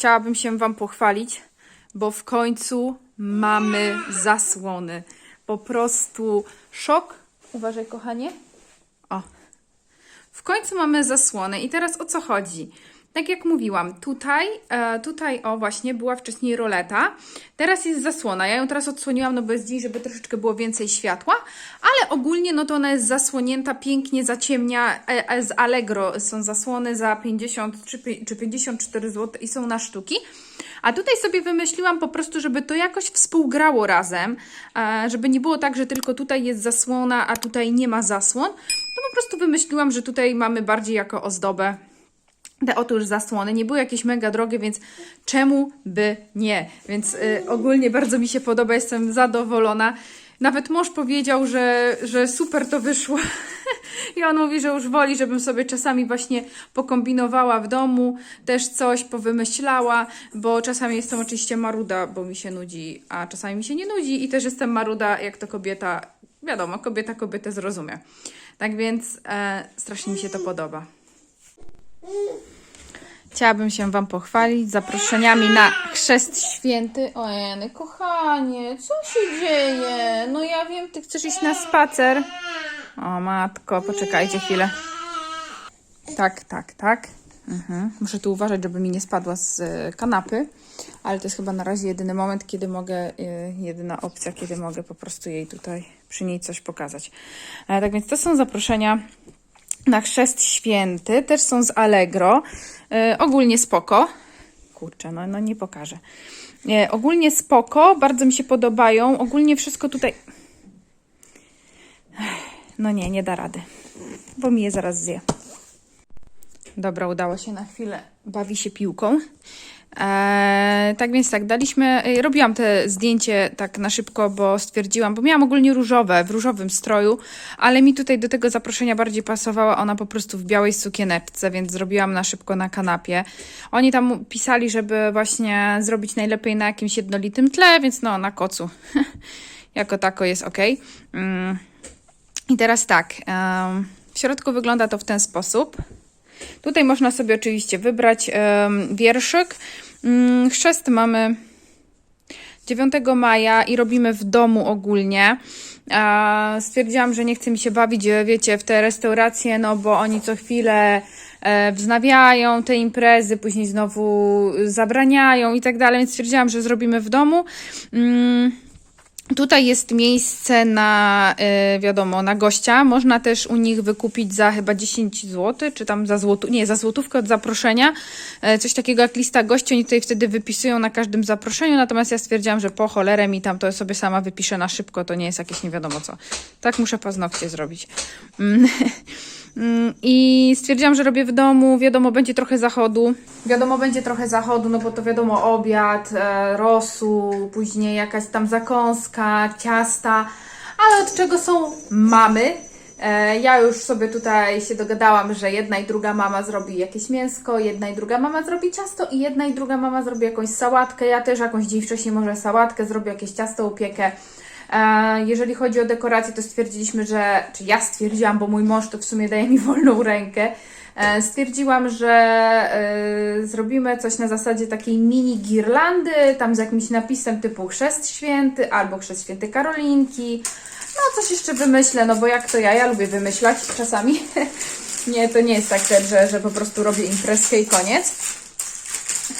chciałabym się Wam pochwalić, bo w końcu mamy zasłony. Po prostu szok. Uważaj, kochanie. O. W końcu mamy zasłonę. I teraz o co chodzi? Tak jak mówiłam, tutaj, e, tutaj o właśnie była wcześniej roleta, teraz jest zasłona. Ja ją teraz odsłoniłam, no bo jest dzień, żeby troszeczkę było więcej światła, ale ogólnie no to ona jest zasłonięta, pięknie zaciemnia. E, e, z Allegro są zasłony za 50 czy, pi- czy 54 zł i są na sztuki. A tutaj sobie wymyśliłam po prostu, żeby to jakoś współgrało razem, żeby nie było tak, że tylko tutaj jest zasłona, a tutaj nie ma zasłon. To po prostu wymyśliłam, że tutaj mamy bardziej jako ozdobę te otóż zasłony. Nie były jakieś mega drogie, więc czemu by nie? Więc y, ogólnie bardzo mi się podoba, jestem zadowolona. Nawet mąż powiedział, że, że super to wyszło. I on mówi, że już woli, żebym sobie czasami właśnie pokombinowała w domu, też coś powymyślała, bo czasami jestem oczywiście maruda, bo mi się nudzi, a czasami mi się nie nudzi i też jestem maruda, jak to kobieta, wiadomo, kobieta kobietę zrozumie. Tak więc e, strasznie mi się to podoba. Chciałabym się Wam pochwalić zaproszeniami na chrzest święty. Ojeny, kochanie, co się dzieje? No ja wiem, Ty chcesz iść na spacer. O matko, poczekajcie chwilę. Tak, tak, tak. Mhm. Muszę tu uważać, żeby mi nie spadła z e, kanapy, ale to jest chyba na razie jedyny moment, kiedy mogę, e, jedyna opcja, kiedy mogę po prostu jej tutaj przy niej coś pokazać. E, Tak więc to są zaproszenia na chrzest święty, też są z Allegro. E, ogólnie spoko. Kurczę, no, no nie pokażę. E, ogólnie spoko, bardzo mi się podobają. Ogólnie wszystko tutaj. No nie, nie da rady, bo mi je zaraz zje. Dobra, udało się na chwilę. Bawi się piłką. Eee, tak więc tak, daliśmy, e, robiłam te zdjęcie tak na szybko, bo stwierdziłam, bo miałam ogólnie różowe, w różowym stroju, ale mi tutaj do tego zaproszenia bardziej pasowała ona po prostu w białej sukieneczce, więc zrobiłam na szybko na kanapie. Oni tam pisali, żeby właśnie zrobić najlepiej na jakimś jednolitym tle, więc no na kocu. jako tako jest ok. Mm. I teraz tak, em, w środku wygląda to w ten sposób. Tutaj można sobie oczywiście wybrać wierszyk. Mm, Chrzest mamy 9 maja i robimy w domu ogólnie. Stwierdziłam, że nie chce mi się bawić, e, wiecie, w te restauracje, no bo oni co chwilę e, wznawiają te imprezy, później znowu zabraniają i tak dalej, więc stwierdziłam, że zrobimy w domu. Mm, Tutaj jest miejsce na, y, wiadomo, na gościa. Można też u nich wykupić za chyba 10 zł, czy tam za złotu, nie, za złotówkę od zaproszenia. E, Coś takiego jak lista gości, oni tutaj wtedy wypisują na każdym zaproszeniu, natomiast ja stwierdziłam, że po cholerę mi tam to sobie sama wypiszę na szybko, to nie jest jakieś nie wiadomo co. Tak muszę paznokcie zrobić. Mm. I stwierdziłam, że robię w domu. Wiadomo, będzie trochę zachodu. Wiadomo, będzie trochę zachodu, no bo to wiadomo, obiad, e, rosół, później jakaś tam zakąska, ciasta. Ale od czego są mamy? E, ja już sobie tutaj się dogadałam, że jedna i druga mama zrobi jakieś mięsko, jedna i druga mama zrobi ciasto i jedna i druga mama zrobi jakąś sałatkę. Ja też jakąś dzień wcześniej może sałatkę zrobię, jakieś ciasto upiekę. E, Jeżeli chodzi o dekorację, to stwierdziliśmy, że, czy ja stwierdziłam, bo mój mąż to w sumie daje mi wolną rękę, e, stwierdziłam, że e, zrobimy coś na zasadzie takiej mini girlandy, tam z jakimś napisem typu Chrzest Święty albo Chrzest Święty Karolinki. No coś jeszcze wymyślę, no bo jak to ja, ja lubię wymyślać czasami. nie, to nie jest tak, że, że po prostu robię imprezkę i koniec.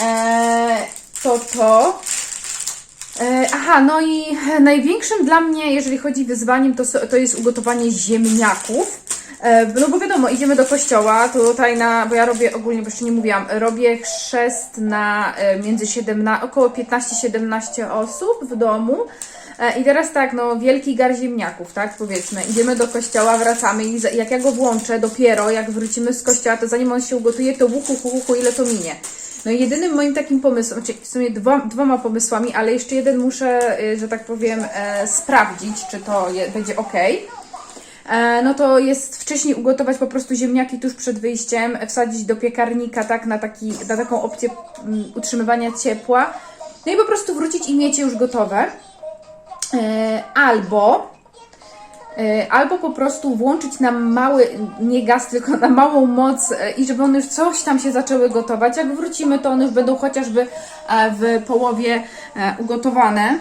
E, to to. E, Aha, no i największym dla mnie, jeżeli chodzi wyzwaniem, to, to jest ugotowanie ziemniaków. E, No bo wiadomo, idziemy do kościoła, tutaj na, bo ja robię ogólnie, bo jeszcze nie mówiłam, robię chrzest na e, między 17, około 15-17 osób w domu. E, I teraz tak, no wielki gar ziemniaków, tak powiedzmy. Idziemy do kościoła, wracamy i jak ja go włączę dopiero, jak wrócimy z kościoła, to zanim on się ugotuje, to łuku, hu, ile to minie. No i jedynym moim takim pomysłem, znaczy w sumie dwoma pomysłami, ale jeszcze jeden muszę, y, że tak powiem, e, sprawdzić, czy to je, będzie ok. E, no to jest wcześniej ugotować po prostu ziemniaki tuż przed wyjściem, wsadzić do piekarnika, tak, na, taki, na taką opcję mm, utrzymywania ciepła. No i po prostu wrócić i mieć je już gotowe. E, albo Albo po prostu włączyć na mały, nie gaz, tylko na małą moc e, i żeby one już coś tam się zaczęły gotować. Jak wrócimy, to one już będą chociażby e, w połowie e, ugotowane.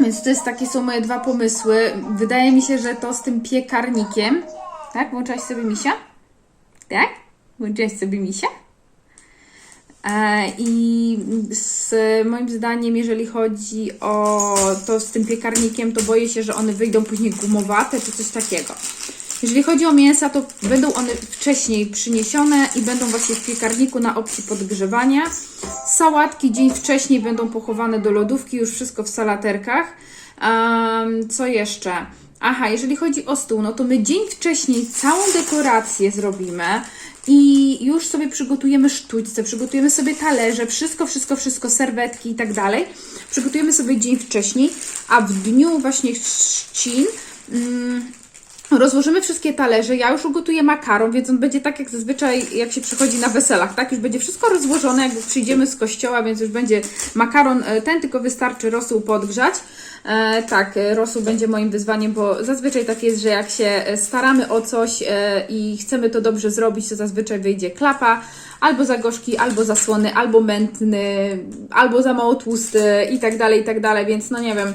Więc to jest takie są moje dwa pomysły. Wydaje mi się, że to z tym piekarnikiem. Tak? Włączyłaś sobie misia? Tak? Włączyłaś sobie misia? E, I z moim zdaniem, jeżeli chodzi o to z tym piekarnikiem, to boję się, że one wyjdą później gumowate czy coś takiego. Jeżeli chodzi o mięsa, to będą one wcześniej przyniesione i będą właśnie w piekarniku na opcji podgrzewania. Sałatki dzień wcześniej będą pochowane do lodówki, już wszystko w salaterkach. Em, co jeszcze? Aha, jeżeli chodzi o stół, no to my dzień wcześniej całą dekorację zrobimy i już sobie przygotujemy sztućce, przygotujemy sobie talerze, wszystko, wszystko, wszystko, serwetki i tak dalej. Przygotujemy sobie dzień wcześniej, a w dniu właśnie trzcin mm, Rozłożymy wszystkie talerze. Ja już ugotuję makaron, więc on będzie tak jak zazwyczaj, jak się przychodzi na weselach, tak? Już będzie wszystko rozłożone, jak przyjdziemy z kościoła, więc już będzie makaron e, ten, tylko wystarczy rosół podgrzać. E, tak, e, rosół będzie moim wyzwaniem, bo zazwyczaj tak jest, że jak się e, staramy o coś e, i chcemy to dobrze zrobić, to zazwyczaj wyjdzie klapa, albo za gorzki, albo za słony, albo mętny, albo za mało tłusty i tak dalej, i tak dalej, więc no nie wiem.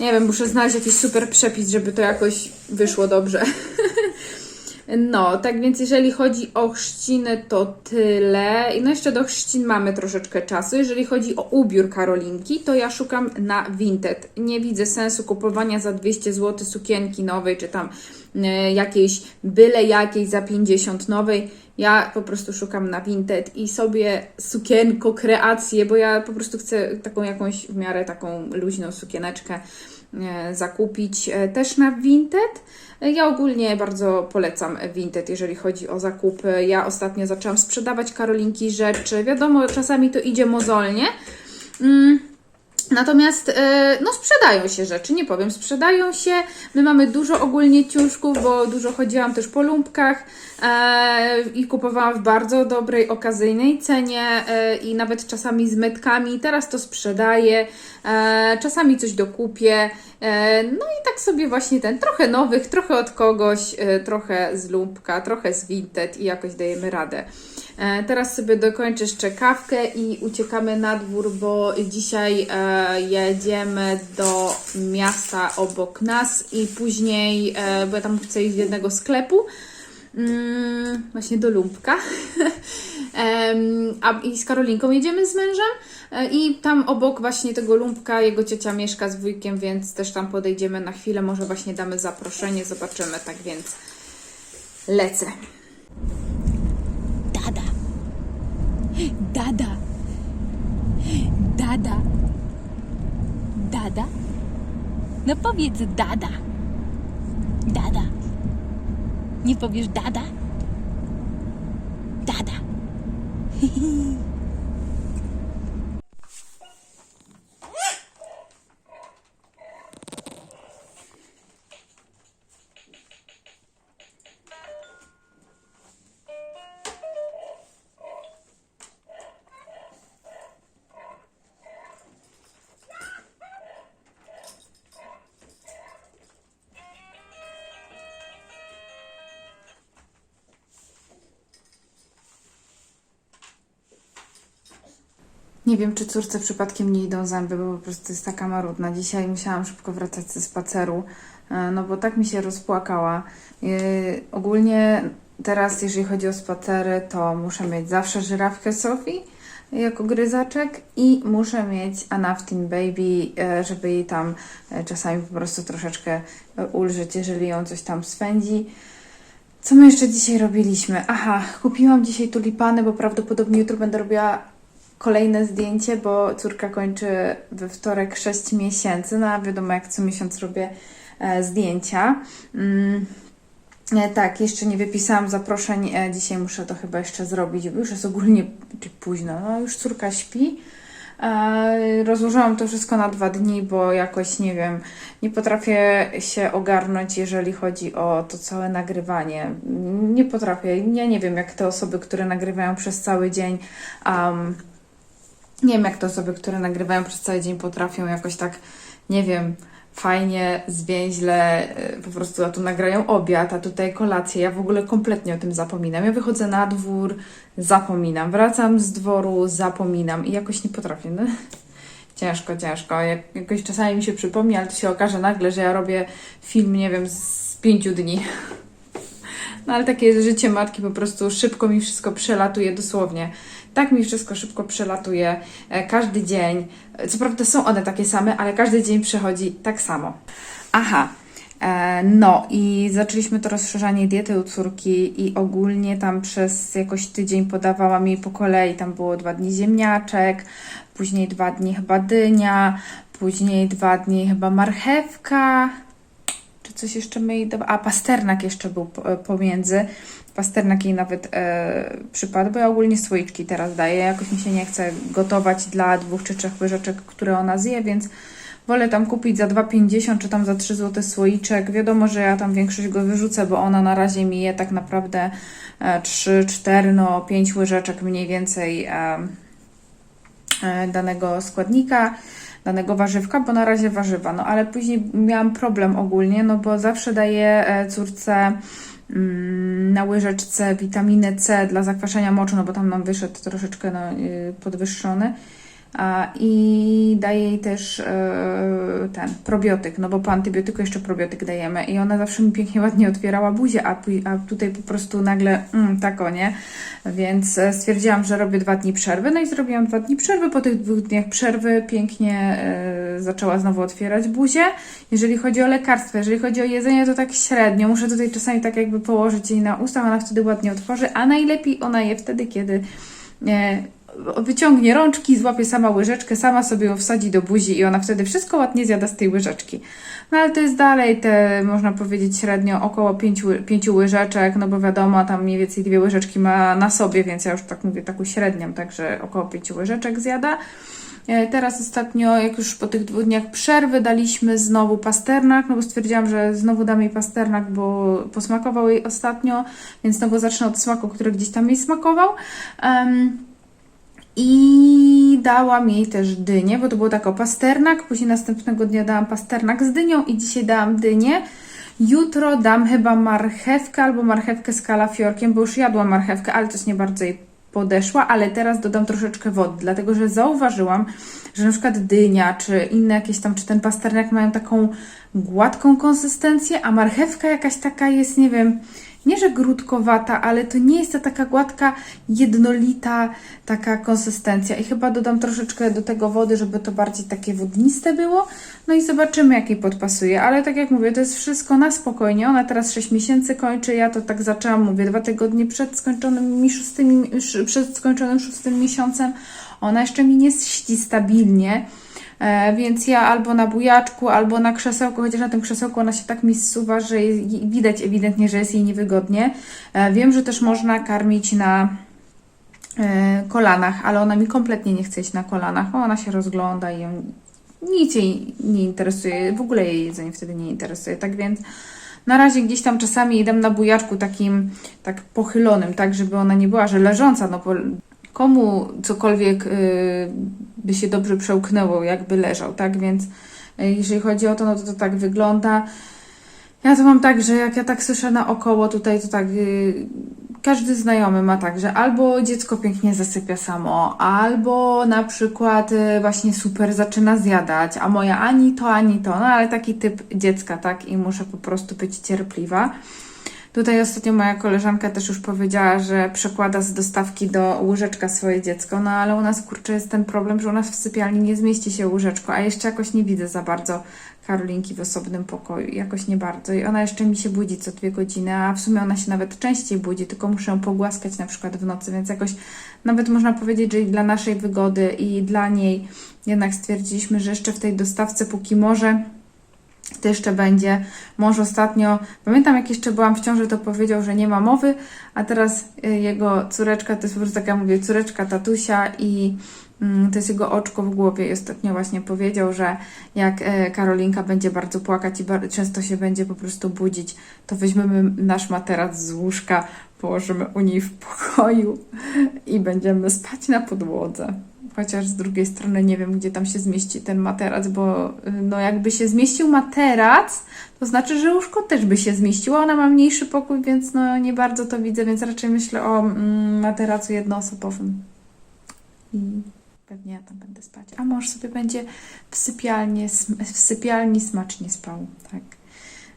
Nie wiem, muszę znaleźć jakiś super przepis, żeby to jakoś wyszło dobrze. No, tak więc jeżeli chodzi o chrzciny, to tyle. I no jeszcze do chrzcin mamy troszeczkę czasu. Jeżeli chodzi o ubiór Karolinki, to ja szukam na Vinted. Nie widzę sensu kupowania za 200 zł sukienki nowej, czy tam e, jakiejś byle jakiej za 50 nowej. Ja po prostu szukam na Vinted i sobie sukienko, kreację, bo ja po prostu chcę taką jakąś w miarę taką luźną sukieneczkę zakupić e, też na Vinted. E, Ja ogólnie bardzo polecam Vinted, jeżeli chodzi o zakupy. Ja ostatnio zaczęłam sprzedawać Karolinki rzeczy. Wiadomo, czasami to idzie mozolnie. Mm. Natomiast e, no sprzedają się rzeczy, nie powiem, sprzedają się. My mamy dużo ogólnie ciuszków, bo dużo chodziłam też po lumpkach e, i kupowałam w bardzo dobrej, okazyjnej cenie e, i nawet czasami z metkami. Teraz to sprzedaję, e, czasami coś dokupię. E, no i tak sobie właśnie ten, trochę nowych, trochę od kogoś, e, trochę z lumpka, trochę z Vinted i jakoś dajemy radę. E, Teraz sobie dokończę jeszcze i uciekamy na dwór, bo dzisiaj e, jedziemy do miasta obok nas i później, e, bo ja tam chcę iść z jednego sklepu, mm, właśnie do Lumpka. A i z Karolinką jedziemy z mężem i tam obok właśnie tego Lumpka jego ciocia mieszka z wujkiem, więc też tam podejdziemy na chwilę, może właśnie damy zaproszenie, zobaczymy, tak więc lecę. Dada. Dada. Dada. Dada. No powiedz dada. Dada. Nie powiesz dada? Dada. Nie wiem, czy córce przypadkiem nie idą zęby, bo po prostu jest taka marudna. Dzisiaj musiałam szybko wracać ze spaceru, e, no bo tak mi się rozpłakała. E, Ogólnie teraz, jeżeli chodzi o spacery, to muszę mieć zawsze żyrawkę Sofii jako gryzaczek i muszę mieć Anaftin Baby, e, żeby jej tam czasami po prostu troszeczkę ulżyć, jeżeli ją coś tam swędzi. Co my jeszcze dzisiaj robiliśmy? Aha, kupiłam dzisiaj tulipany, bo prawdopodobnie jutro będę robiła kolejne zdjęcie, bo córka kończy we wtorek 6 miesięcy. No a wiadomo, jak co miesiąc robię e, zdjęcia. Mm. E, tak, jeszcze nie wypisałam zaproszeń. E, dzisiaj muszę to chyba jeszcze zrobić, bo już jest ogólnie późno. No, już córka śpi. Rozłożyłam to wszystko na dwa dni, bo jakoś nie wiem, nie potrafię się ogarnąć, jeżeli chodzi o to całe nagrywanie. Nie potrafię. Ja nie wiem, jak te osoby, które nagrywają przez cały dzień. Um, nie wiem, jak te osoby, które nagrywają przez cały dzień, potrafią jakoś tak, nie wiem, fajnie, zwięźle, y, po prostu a tu nagrają obiad, a tutaj kolację. Ja w ogóle kompletnie o tym zapominam. Ja wychodzę na dwór, zapominam. Wracam z dworu, zapominam i jakoś nie potrafię. No. Ciężko, ciężko. Jak, jakoś czasami mi się przypomni, ale to się okaże nagle, że ja robię film, nie wiem, z pięciu dni. No ale takie jest życie matki, po prostu szybko mi wszystko przelatuje, dosłownie. Tak mi wszystko szybko przelatuje, e, każdy dzień. Co prawda są one takie same, ale każdy dzień przechodzi tak samo. Aha, e, no i zaczęliśmy to rozszerzanie diety u córki i ogólnie tam przez jakoś tydzień podawałam jej po kolei. Tam było dwa dni ziemniaczek, później dwa dni chyba dynia, później dwa dni chyba marchewka, coś jeszcze my jej A, pasternak jeszcze był po- pomiędzy. Pasternak jej nawet e, przypadł, bo ja ogólnie słoiczki teraz daję. Jakoś mi się nie chce gotować dla dwóch czy trzech łyżeczek, które ona zje, więc wolę tam kupić za 2,50 czy tam za 3 zł słoiczek. Wiadomo, że ja tam większość go wyrzucę, bo ona na razie mi je tak naprawdę e, 3, 4, no 5 łyżeczek mniej więcej e, e, danego składnika danego warzywka, bo na razie warzywa, no ale później miałam problem ogólnie, no bo zawsze daję e, córce mm, na łyżeczce witaminę C dla zakwaszenia moczu, no bo tam nam wyszedł troszeczkę no, y, podwyższony. I daję jej też e, ten probiotyk, no bo po antybiotyku jeszcze probiotyk dajemy i ona zawsze mi pięknie ładnie otwierała buzię, a, a tutaj po prostu nagle mm, tako, nie? Więc e, stwierdziłam, że robię dwa dni przerwy, no i zrobiłam dwa dni przerwy. Po tych dwóch dniach przerwy pięknie e, zaczęła znowu otwierać buzię. Jeżeli chodzi o lekarstwa, jeżeli chodzi o jedzenie, to tak średnio. Muszę tutaj czasami tak jakby położyć jej na usta, ona wtedy ładnie otworzy, a najlepiej ona je wtedy, kiedy wyciągnie rączki, złapie sama łyżeczkę, sama sobie ją wsadzi do buzi i ona wtedy wszystko ładnie zjada z tej łyżeczki. No ale to jest dalej te, można powiedzieć, średnio około pięciu, pięciu łyżeczek, no bo wiadomo, tam mniej więcej dwie łyżeczki ma na sobie, więc ja już tak mówię, taką średnią, także około pięciu łyżeczek zjada. E, Teraz ostatnio, jak już po tych dwóch dniach przerwy, daliśmy znowu pasternak, no bo stwierdziłam, że znowu dam jej pasternak, bo posmakował jej ostatnio, więc znowu zacznę od smaku, który gdzieś tam jej smakował. Em, i dałam jej też dynię, bo to było tak o pasternak. Później następnego dnia dałam pasternak z dynią i dzisiaj dałam dynię. Jutro dam chyba marchewkę albo marchewkę z kalafiorkiem, bo już jadłam marchewkę, ale też nie bardzo jej podeszła, ale teraz dodam troszeczkę wody, dlatego że zauważyłam, że na przykład dynia, czy inne jakieś tam, czy ten pasternak mają taką gładką konsystencję, a marchewka jakaś taka jest, nie wiem, nie że grudkowata, ale to nie jest ta taka gładka, jednolita taka konsystencja. I chyba dodam troszeczkę do tego wody, żeby to bardziej takie wodniste było. No i zobaczymy, jak jej podpasuje. Ale tak jak mówię, to jest wszystko na spokojnie. Ona teraz 6 miesięcy kończy. Ja to tak zaczęłam, mówię, dwa tygodnie przed skończonym, szóstym, przed skończonym szóstym miesiącem. Ona jeszcze mi nie ści stabilnie. E, więc ja albo na bujaczku, albo na krzesełku, chociaż na tym krzesełku ona się tak mi zsuwa, że widać ewidentnie, że jest jej niewygodnie. E, wiem, że też można karmić na e, kolanach, ale ona mi kompletnie nie chce iść na kolanach. Ona się rozgląda i nic jej nie interesuje, w ogóle jej jedzenie wtedy nie interesuje. Tak więc na razie gdzieś tam czasami idę na bujaczku takim tak pochylonym, tak żeby ona nie była, że leżąca, no bo komu cokolwiek y, by się dobrze przełknęło, jakby leżał, tak? Więc y, jeżeli chodzi o to, no to to tak wygląda. Ja to mam tak, że jak ja tak słyszę naokoło tutaj, to tak y, każdy znajomy ma tak, że albo dziecko pięknie zasypia samo, albo na przykład y, właśnie super zaczyna zjadać, a moja ani to, ani to, no ale taki typ dziecka, tak? I muszę po prostu być cierpliwa. Tutaj ostatnio moja koleżanka też już powiedziała, że przekłada z dostawki do łóżeczka swoje dziecko, no ale u nas kurczę jest ten problem, że u nas w sypialni nie zmieści się łóżeczko, a jeszcze jakoś nie widzę za bardzo Karolinki w osobnym pokoju, jakoś nie bardzo. I ona jeszcze mi się budzi co dwie godziny, a w sumie ona się nawet częściej budzi, tylko muszę ją pogłaskać na przykład w nocy, więc jakoś nawet można powiedzieć, że i dla naszej wygody i dla niej jednak stwierdziliśmy, że jeszcze w tej dostawce póki może to jeszcze będzie. Mąż ostatnio, pamiętam jak jeszcze byłam w ciąży, to powiedział, że nie ma mowy, a teraz y, jego córeczka, to jest po prostu taka, mówię, córeczka tatusia i mm, to jest jego oczko w głowie i ostatnio właśnie powiedział, że jak e, Karolinka będzie bardzo płakać i bar- często się będzie po prostu budzić, to weźmiemy nasz materac z łóżka, położymy u niej w pokoju i będziemy spać na podłodze. Chociaż z drugiej strony nie wiem, gdzie tam się zmieści ten materac, bo y, no jakby się zmieścił materac, to znaczy, że łóżko też by się zmieściło. Ona ma mniejszy pokój, więc no nie bardzo to widzę, więc raczej myślę o mm, materacu jednoosobowym. I pewnie ja tam będę spać. A mąż sobie będzie w, sypialnie, sm- w sypialni smacznie spał, tak.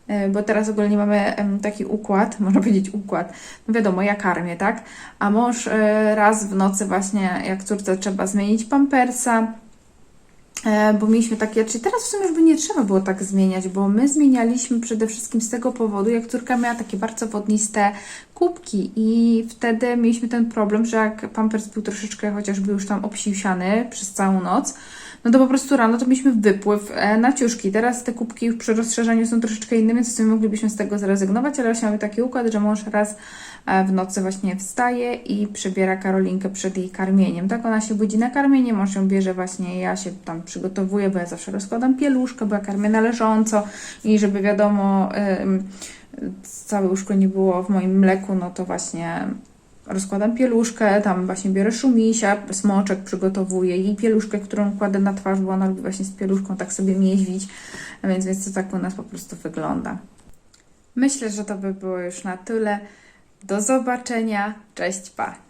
E, Bo teraz ogólnie mamy taki układ, można powiedzieć układ. No wiadomo, ja karmię, tak? A mąż e, raz w nocy właśnie, jak córce trzeba zmienić pampersa, e, bo mieliśmy takie, czyli teraz w sumie już by nie trzeba było tak zmieniać, bo my zmienialiśmy przede wszystkim z tego powodu, jak córka miała takie bardzo wodniste kubki i wtedy mieliśmy ten problem, że jak pampers był troszeczkę chociażby już tam obsiusiany przez całą noc, no to po prostu rano to mieliśmy wypływ e, na ciuszki. Teraz te kubki przy rozszerzaniu są troszeczkę inne, więc w sumie moglibyśmy z tego zrezygnować, ale właśnie mamy taki układ, że mąż raz e, w nocy właśnie wstaje i przebiera Karolinkę przed jej karmieniem. Tak, ona się budzi na karmienie, mąż ją bierze właśnie, ja się tam przygotowuję, bo ja zawsze rozkładam pieluszkę, bo ja karmię na leżąco i żeby wiadomo, ym, całe łóżko nie było w moim mleku, no to właśnie rozkładam pieluszkę, tam właśnie biorę szumisia, smoczek przygotowuję i pieluszkę, którą kładę na twarz, bo ona lubi właśnie z pieluszką tak sobie mieźwić, więc, więc to tak u nas po prostu wygląda. Myślę, że to by było już na tyle. Do zobaczenia. Cześć, pa!